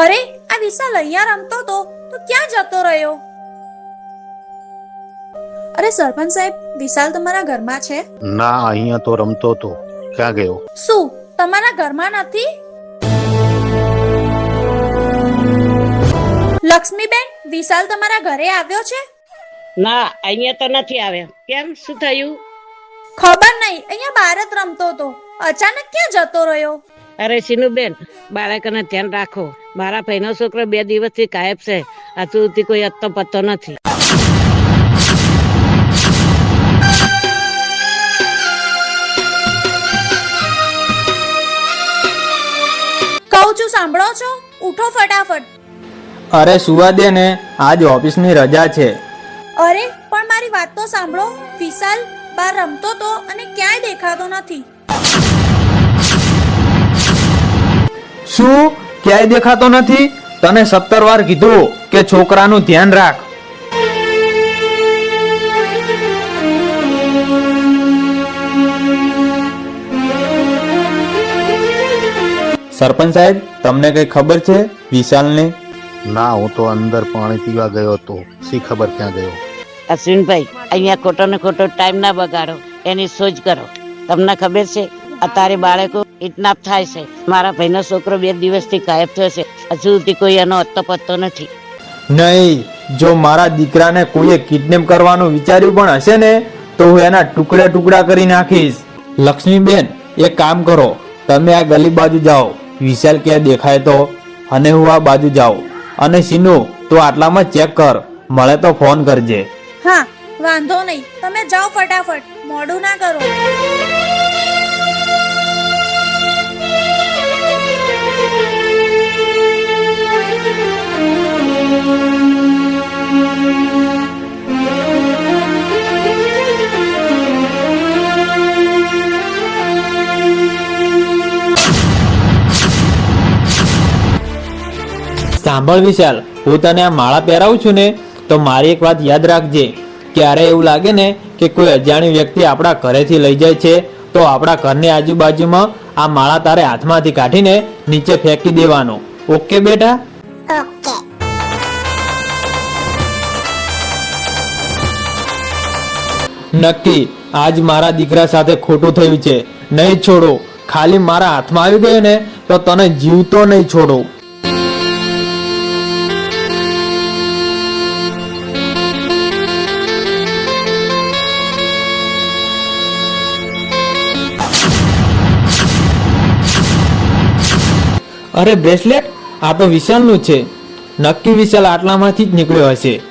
અરે આ વિશાલ અહીંયા રમતો તો તો ક્યાં જતો રહ્યો? અરે સરપંચ સાહેબ વિશાલ તમારા ઘરમાં છે? ના અહીંયા તો રમતો તો ક્યાં ગયો? શું તમારા ઘરમાં નથી? લક્ષ્મીબેન વિશાલ તમારા ઘરે આવ્યો છે? ના અહીંયા તો નથી આવ્યો. કેમ? શું થયું? ખબર નહીં અહીંયા બહાર જ રમતો હતો. અચાનક ક્યાં જતો રહ્યો? અરે સિનુબેન બાળકને ધ્યાન રાખો. મારા ભાઈનો છોકરો બે દિવસથી ગાયબ છે. હજુ સુધી કોઈ અત્તો પત્તો નથી. કહું છું સાંભળો છો? ઉઠો ફટાફટ. અરે સુવા દે ને આજ ઓફિસની રજા છે. અરે પણ મારી વાત તો સાંભળો. વિશાલ બહાર રમતો તો અને ક્યાંય દેખાતો નથી. શું? ક્યાંય દેખાતો નથી? તને સત્તર વાર કીધું કે છોકરાનું ધ્યાન રાખ. સરપંચ સાહેબ તમને કઈ ખબર છે વિશાલને? ના હું તો અંદર પાણી પીવા ગયો હતો. શી ખબર ક્યાં ગયો? અશ્વિનભાઈ અહીંયા ખોટો ને ખોટો ટાઈમ ના બગાડો. એની સોચ કરો. તમને ખબર છે? અત્યારે બાળકો કિડનેપ થાય છે. મારા ભાઈનો છોકરો બે દિવસથી ગાયબ થયો છે. હજુ સુધી કોઈ એનો અત્તો પત્તો નથી. નહીં જો મારા દીકરાને કોઈએ કિડનેપ કરવાનું વિચાર્યું પણ હશે ને તો હું એના ટુકડા ટુકડા કરી નાખીશ. લક્ષ્મીબેન એક કામ કરો. તમે આ ગલી બાજુ જાઓ. વિશાલ ક્યાં દેખાય તો? અને હું આ બાજુ જાઉં. અને સિનુ તું આટલામાં ચેક કર. મળે તો ફોન કરજે. હા વાંધો નહીં. તમે જાઓ ફટાફટ. મોડું ના કરો. સાંભળ વિશાલ હું તને આ માળા પહેરાવું છું ને તો મારી એક વાત યાદ રાખજે. ક્યારે એવું લાગે ને કે કોઈ અજાણી વ્યક્તિ આપણા ઘરેથી લઈ જાય છે તો આપણા ઘરની આજુબાજુમાં આ માળા તારે હાથમાંથી કાઢીને નીચે ફેંકી દેવાનો. ઓકે બેટા? નક્કી આજ મારા દીકરા સાથે ખોટું થયું છે. નહીં છોડો. ખાલી મારા હાથમાં આવી ગયો ને તો તને જીવતો નહીં છોડો. અરે બ્રેસલેટ? આ તો વિશાલનું છે. નક્કી વિશાલ આટલામાંથી જ નીકળ્યો હશે.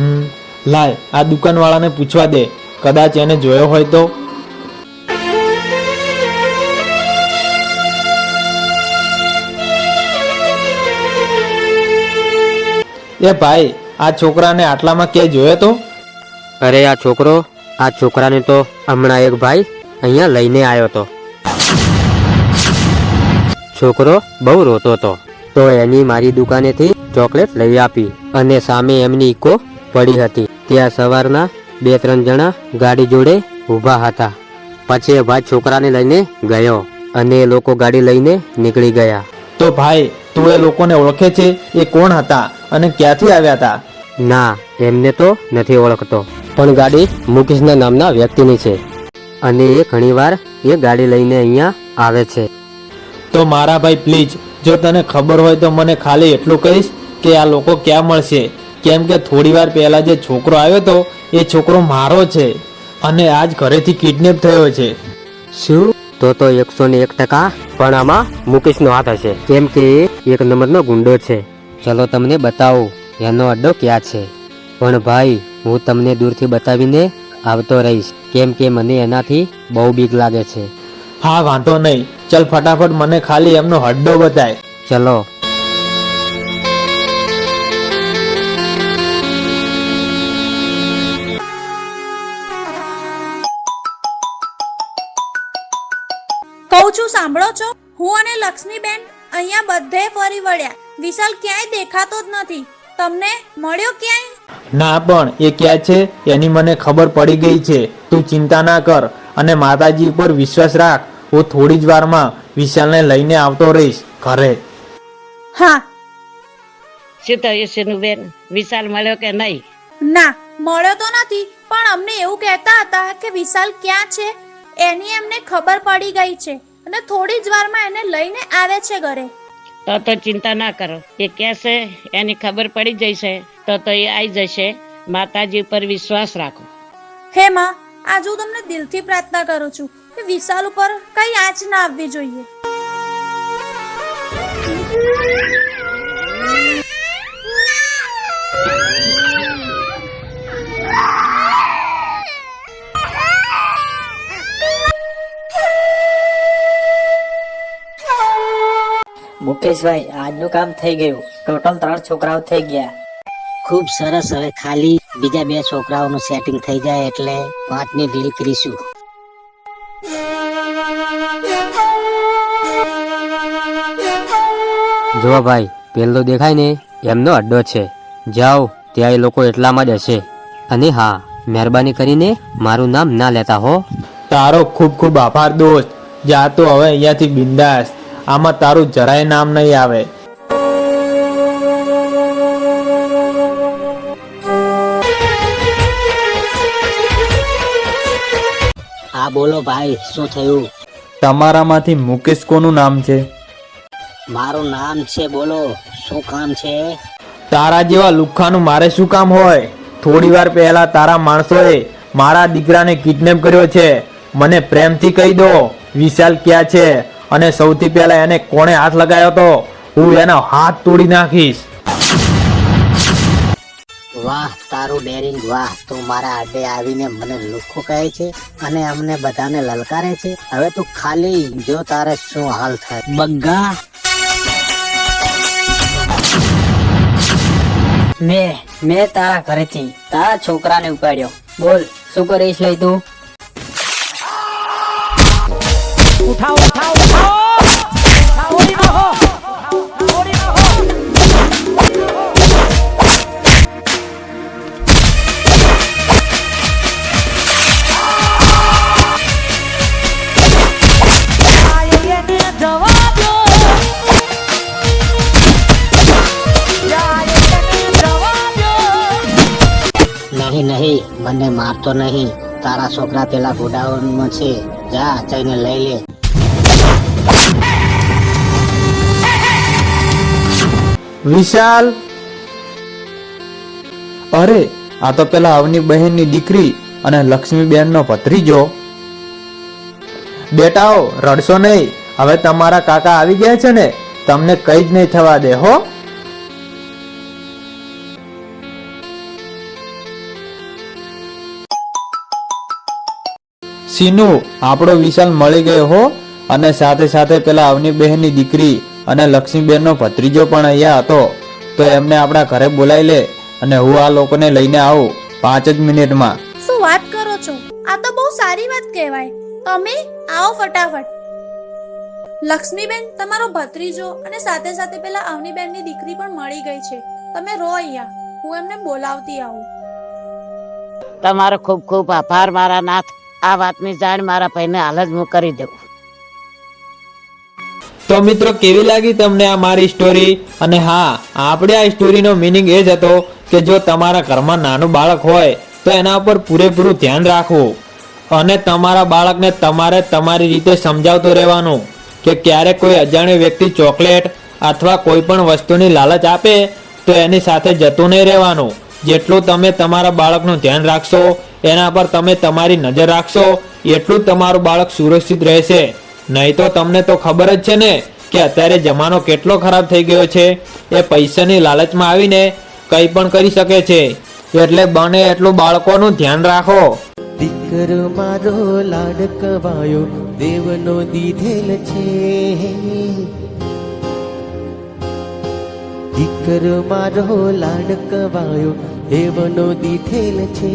હમ, લાય, આ દુકાનવાળાને પૂછવા દે. કદાચ એને જોયો હોય તો. એ ભાઈ, આ છોકરાને આટલામાં ક્યાંય જોયો તો? અરે આ છોકરો, આ છોકરાને તો હમણાં એક ભાઈ અહીંયા લઈને આવ્યો તો. છોકરો બહુ રોતો હતો. તો એની મારી દુકાનેથી ચોકલેટ લઈ આપી અને સામે એમની ઇકો પડી હતી. ત્યાં સવારના બે ત્રણ જણા ગાડી જોડે ઊભા હતા. પછી એ ભાઈ છોકરાને લઈને ગયો અને એ લોકો ગાડી લઈને નીકળી ગયા. તો ભાઈ તું એ લોકોને ઓળખે છે? એ કોણ હતા અને ક્યાંથી આવ્યા હતા? ના એમને તો નથી ઓળખતો. પણ ગાડી મુકેશના નામના વ્યક્તિની છે. અને એ ઘણીવાર એ ગાડી લઈને અહીંયા આવે છે. તો મારા ભાઈ પ્લીઝ જો તને ખબર હોય તો મને ખાલી એટલું કહીશ કે આ લોકો ક્યાં મળશે. કેમ કે થોડી વાર પહેલા જે છોકરો આવ્યો તો, એ છોકરો મારો છે અને આજ ઘરેથી કિડનેપ થયો છે. શું? તો તો એકસો ને એક ટકા, પણ આમાં મુકેશનો હાથ હશે. કેમ કે એક નંબરનો ગુંડો છે. ચલો તમને બતાવું, એનો અડ્ડો ક્યાં છે? પણ ભાઈ, હું તમને દૂરથી બતાવીને આવતો રહીશ. કેમ કે મને એનાથી બહુ બીક લાગે છે. હા વાંધો નહીં. ચલ ફટાફટ મને ખાલી એમનો હડ્ડો બતાય. ચલો. કહું છું સાંભળો છો? હું અને લક્ષ્મીબેન અહીંયા બધે ફરી વળ્યા. વિશાલ ક્યાંય દેખાતો જ નથી. તમને મળ્યો ક્યાંય? ના પણ એ ક્યાં છે? એની મને ખબર પડી ગઈ છે. તું ચિંતા ના કર અને માતાજી ઉપર વિશ્વાસ રાખ. હું થોડી જ વારમાં વિશાલને લઈને આવતો રહીશ ઘરે. હા. શું થયું સિનુબેન વિશાલ મળ્યો કે નહીં? ના મળ્યો તો નથી પણ અમને એવું કહેતા હતા કે વિશાલ ક્યાં છે? એની એમને ખબર પડી ગઈ છે અને થોડી જ વારમાં એને લઈને આવે છે ઘરે. તો તો ચિંતા ના કરો. એ કહેશે એની ખબર પડી જશે તો તો એ આવી જશે. માતાજી ઉપર વિશ્વાસ રાખો. હે માં આજ હું તમને દિલથી પ્રાર્થના કરું છું કે વિશાલ ઉપર કઈ આંચ ના આવવી જોઈએ મુકેશભાઈ આજનું કામ થઈ ગયું. ટોટલ ત્રણ છોકરાઓ થઈ ગયા. ખૂબ સરસ હવે ખાલી બીજા બે છોકરાઓનું સેટિંગ થઈ જાય એટલે પાંચની ડીલ કરીશું. જો ભાઈ પેલો દેખાય ને એમનો અડ્ડો છે. જાઓ ત્યાં એ લોકો એટલામાં જ હશે. અને હા મહેરબાની કરીને મારું નામ ના લેતા હો. તારો ખૂબ ખૂબ આભાર દોસ્ત. જા તો હવે અહીંયાથી બિંદાસ. આમાં તારું જરાય નામ નહીં આવે. હા બોલો ભાઈ શું થયું? તમારામાંથી મુકેશ કોનું નામ છે? મારું નામ છે બોલો શું કામ છે? તારા જેવા લુખાનું મારે શું કામ હોય? થોડી વાર પહેલા તારા માણસોએ મારા દીકરાને કિડનેપ કર્યો છે. મને પ્રેમથી કહી દો વિશાલ ક્યાં છે? અને સૌથી પહેલા એને કોણે હાથ લગાવ્યો હતો હું એનો હાથ તોડી નાખીશ. વાહ, તારું ડેરિંગ વાહ, તું મારા આડે આવીને મને લુખો કહે છે અને અમને બધાને લલકારે છે. હવે તું ખાલી જો તારે શું હાલ થાય. બગ્ગા. મેં મેં તારા ઘરેથી તારા છોકરાને ઉપાડ્યો. બોલ, શું કરીશ લઈ તું? મારતો નહીં. તારા છોકરા પેલા ગોડાઉનમાં છે. જા, જઈને લઈ લે. વિશાલ! અરે, આ તો પેલા અવની બહેનની દીકરી અને લક્ષ્મી લક્ષ્મીબેનનો ભત્રીજો. બેટાઓ રડશો નહીં. હવે તમારા કાકા આવી ગયા છે ને, તમને કઈ જ નહીં થવા દે, હો. સીનુ આપણો વિશાલ મળી ગયો હો. અને સાથે સાથે પેલા અવની બહેનની દીકરી અને લક્ષ્મીબેનનો ભત્રીજો પણ અહીંયા હતો. તો એમને આપણા ઘરે બોલાવી લે અને હું આ લોકોને લઈને આવું પાંચ જ મિનિટમાં. શું વાત કરો છો? આ તો બહુ સારી વાત કહેવાય. તમે આવો ફટાફટ. લક્ષ્મીબેન તમારો ભત્રીજો અને સાથે સાથે પેલા અવનીબેનની દીકરી પણ મળી ગઈ છે. તમે રો અહીંયા. હું એમને બોલાવતી આવું. તમારો ખૂબ ખૂબ આભાર મારા નાથ. આ વાતની જાણ મારા ભાઈને હાલ જ હું કરી દઉં તો મિત્રો, કેવી લાગી તમને આ મારી સ્ટોરી અને હા, આપણે આ સ્ટોરીનો મિનિંગ એ જ હતો કે જો તમારા ઘરમાં નાનું બાળક હોય, તો એના ઉપર પૂરેપૂરું ધ્યાન રાખવું. અને તમારા બાળકને તમારે તમારી રીતે સમજાવતું રહેવાનું કે ક્યારેક કોઈ અજાણ્યો વ્યક્તિ ચોકલેટ અથવા કોઈ પણ વસ્તુની લાલચ આપે, તો એની સાથે જતું નહીં રહેવાનું. જેટલું તમે તમારા બાળકનું ધ્યાન રાખશો એના પર તમે તમારી નજર રાખશો. એટલું જ તમારું બાળક સુરક્ષિત રહેશે. નહીં તો તમને તો ખબર જ છે ને કે અત્યારે જમાનો કેટલો ખરાબ થઈ ગયો છે. એ પૈસાની લાલચમાં આવીને કંઈ પણ કરી શકે છે. એટલે બને એટલું બાળકોનું ધ્યાન રાખો. દીકરો મારો લાડકવાયો, દેવનો દીધેલ છે. દીકરો મારો લાડકવાયો, દેવનો દીધેલ છે.